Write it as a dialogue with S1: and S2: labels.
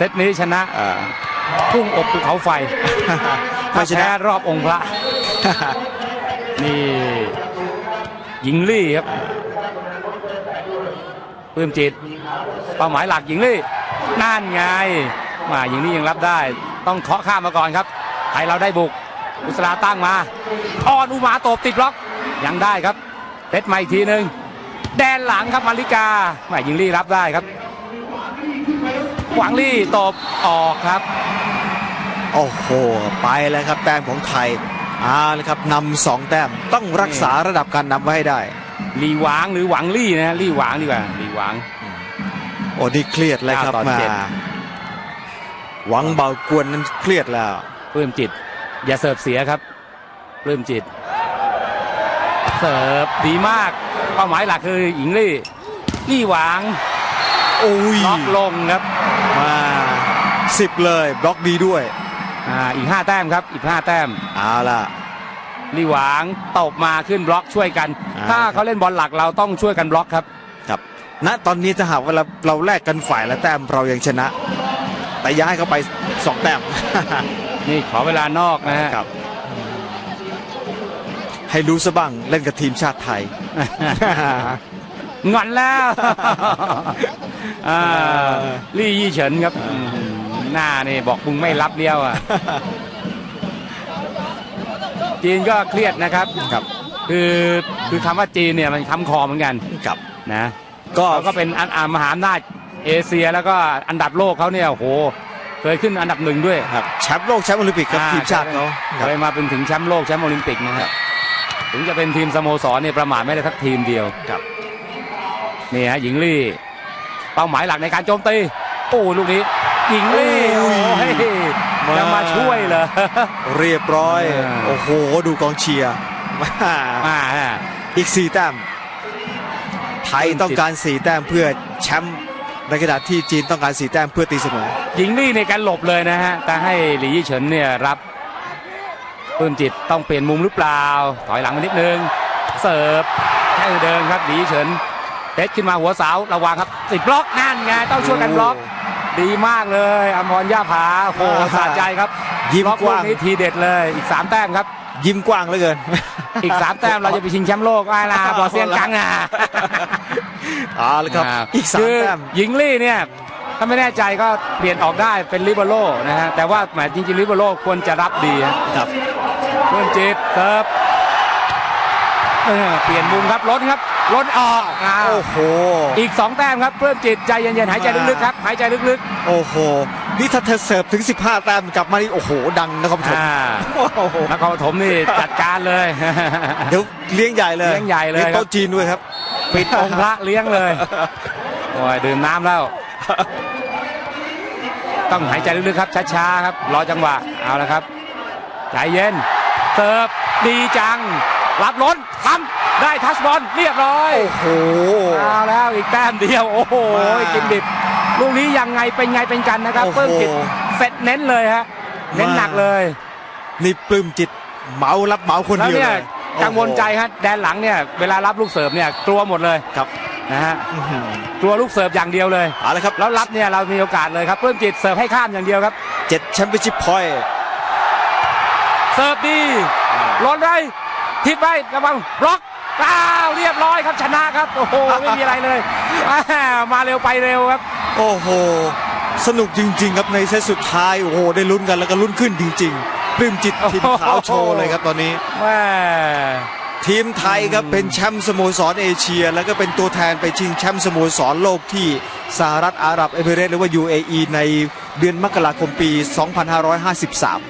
S1: เซตนี้ชนะ
S2: อ่า
S1: พุ่งอบภูเขาไฟ
S2: ไม่
S1: ถ้า
S2: ชนะ
S1: แพ้รอบองค์พระ นี่หญิงลี่ครับปลื้มจิต เป้าหมายหลักหญิงลี่นั่นไงมาหญิงลี่ยังรับได้ ต้องเคาะข้ามมาก่อนครับไทยเราได้บุก อุสราตั้งมาออนอุมาตบติดบล็อก ยังได้ครับเพชรมาอีกทีหนึ่งแดนหลังครับมาริกาแหม่หญิงลี่รับได้ครับ หวังลี่ตบออกครับ
S2: โอ้โห ไปแล้วครับ แต้มของไทยเอาเลยครับนำสองแต้มต้องรักษาระดับการนำไว้ให้ได้
S1: ลีหวางหรือหวังลี่นะลี่หวางดีกว่าลีหวาง
S2: โอ้นี่เครียดเลยครับ
S1: เก้าต่อ
S2: มา
S1: เจ็ด
S2: หวังเบากวนนั้นเครียดแล้ว
S1: ปลื้มจิต อย่าเสิร์ฟเสียครับปลื้มจิต เสิร์ฟดีมากเป้าหมายหลักคือหญิงลี่ลี่หวาง
S2: โอ้ย
S1: ล็อกลงครับ
S2: มาสิบเลยบล็อกดีด้วย
S1: อ่าอีก 5 แต้มครับ อีก 5 แต้ม
S2: เอาล่ะ
S1: ลี่หวางตบมาขึ้นบล็อกช่วยกัน
S2: อ่า
S1: ถ้าเขาเล่นบอลหลักเราต้องช่วยกันบล็อกครับ
S2: ครับ ณ ตอนนี้ถ้าหากว่าเราเราแลกกันฝ่ายละแต้มเรายังชนะ แต่ย้ายเข้าไปสองแต้ม
S1: นี่ขอเวลานอกนะฮะ
S2: ครับ ให้รู้ซะบ้างเล่นกับทีมชาติไทย
S1: งอนแล้วอ่า ลี่ยี่เฉินครับหน้านี่บอกมึงไม่รับเลี้ยวอะจีนก็เครียดนะครับ
S2: ครับ
S1: คือคือคำว่าจีนเนี่ยมันค้ำคอเหมือนกัน
S2: ครับ
S1: นะ
S2: ก็
S1: เขาก็เป็นอันอามหาอำนาจเอเชียแล้วก็อันดับโลกเขาเนี่ยโอ้โหเคยขึ้นอันดับหนึ่งด้วย
S2: ครับแชมป์โลกแชมป์โอลิมปิกครับ
S1: อ่
S2: ทีมชาติเขาค
S1: เครับยมาเป็นถึงแชมป์โลกแชมป์โอลิมปิกนะครับถึงจะเป็นทีมสโมสรเนี่ยประมาทไม่ได้สักทีมเดียว
S2: ครับ
S1: นี่ฮะหญิงลี่ เป้าหมายหลักในการโจมตีโอ้ลูกนี้หญิงลี่
S2: โอ้
S1: โอ้
S2: ย
S1: ยจะมาช่วยเหรอ
S2: เรียบร้อย
S1: อ่า
S2: โอ้โห ดูกองเชียร์มา
S1: อ่าฮะ
S2: อีกสี่แต้มไทยต้องการสี่แต้มเพื่อแชมป์ในขณะที่จีนต้องการสี่แต้มเพื่อตีเสมอ
S1: หญิงลี่ในการหลบเลยนะฮะแต่ให้หลียี่เฉินเนี่ยรับปื้มจิตต้องเปลี่ยนมุมหรือเปล่า ถอยหลังมานิดนึง เสิร์ฟแค่เดินครับหลียี่เฉิน เตะขึ้นมาหัวเสาระวังครับ ติดบล็อกนั่นไงต้องช่วยกันบล็อก ดีมากเลยอมรย่าผาโอ้โหสะใจครับ
S2: ยิ้ม
S1: บล็อก
S2: ก
S1: ลูก
S2: ว้าง
S1: นี้ทีเด็ดเลยอีกสามแต้มครับ
S2: ยิ้มกว้างเหลือเกิน
S1: อีกสามแต้มเราจะไปชิงแชมป์โลกว่าล่ะบอเซียนกังอะ
S2: เอาละครับ อีกสาม
S1: คือ
S2: แต้ม
S1: หญิงลี่เนี่ย ถ้าไม่แน่ใจก็เปลี่ยนออกได้เป็นลิเบโร่นะฮะ แต่ว่าแหมจริงๆลิเบโร่ควรจะรับดีฮะ
S2: ครับ
S1: เพื่อนจิตเซิร์ฟเออเปลี่ยนมุมครับล้นครับ ล้นออกอ้าว
S2: โอ้โห
S1: อีก 2 แต้มครับเพื่อนจิตใจเย็นๆหายใจลึกๆครับหายใจลึก
S2: โอ้โห นี่ถ้าเธอเสิร์ฟถึง 15 แต้มกลับมานี่โอ้โห ดังนะครับ
S1: ๆ
S2: ผม
S1: อ่า
S2: โอ้โห
S1: นครปฐมนี่จัดการเลย
S2: เดี๋ยวเลี้ยงใหญ่เลย
S1: เลี้ยงใหญ่เลย
S2: โต๊ะจีนด้วยครับ
S1: ปิดองค์พระเลี้ยงเลย โอ้ยดื่มน้ำแล้ว ต้องหายใจลึกๆครับ ช้าๆครับ รอจังหวะ เอาละครับ ใจเย็น เสิร์ฟดีจัง รับล้นทำได้ทัชบอลเรียบร้อย
S2: โอ้โห
S1: เอาแล้วอีกแต้มเดียวโอ้โห
S2: มา
S1: กินดิบลูกนี้ยังไงเป็นไงเป็นกันนะครับ
S2: โอ้โห
S1: เพิ่มจิตเสร็จเน้นเลยฮะเน้น
S2: มา
S1: หนักเลย
S2: นี่ปลื้มจิตเหมารับเหมาคน
S1: แล้ว
S2: เดียว
S1: เนี่ย
S2: เลย
S1: กังวลใจฮะแดนหลังเนี่ยเวลารับลูกเสิร์ฟเนี่ยกลัวหมดเลย
S2: ครับ
S1: นะฮะ
S2: อื้อหือก
S1: ลัวลูกเสิร์ฟอย่างเดียวเลย
S2: เอาละครับ
S1: แล้วรับเนี่ยเรามีโอกาสเลยครับเพิ่มจิตเสิร์ฟให้ข้ามอย่างเดียวครับ
S2: เจ็ดแชมเปี้ยนชิพพอยต์
S1: เสิร์ฟดีล้นได้ ทิศไว้ระวังบล็อกอ้าวเรียบร้อยครับชนะครับ โอ้โหไม่มีอะไรเลยอ่ามาเร็วไปเร็วครับ
S2: โอ้โห สนุกจริง ๆ ครับในเซตสุดท้ายโอ้โหได้ลุ้นกันแล้วก็ลุ้นขึ้นจริง ๆ ปลื้มจิตทีมขาวโชว์เลยครับตอนนี้
S1: แม่
S2: ทีมไทยครับเป็นแชมป์สโมสรเอเชีย แล้วก็เป็นตัวแทนไปชิงแชมป์สโมสรโลกที่สหรัฐอาหรับเอมิเรตส์หรือว่า UAE ในเดือนมกราคมปี 2553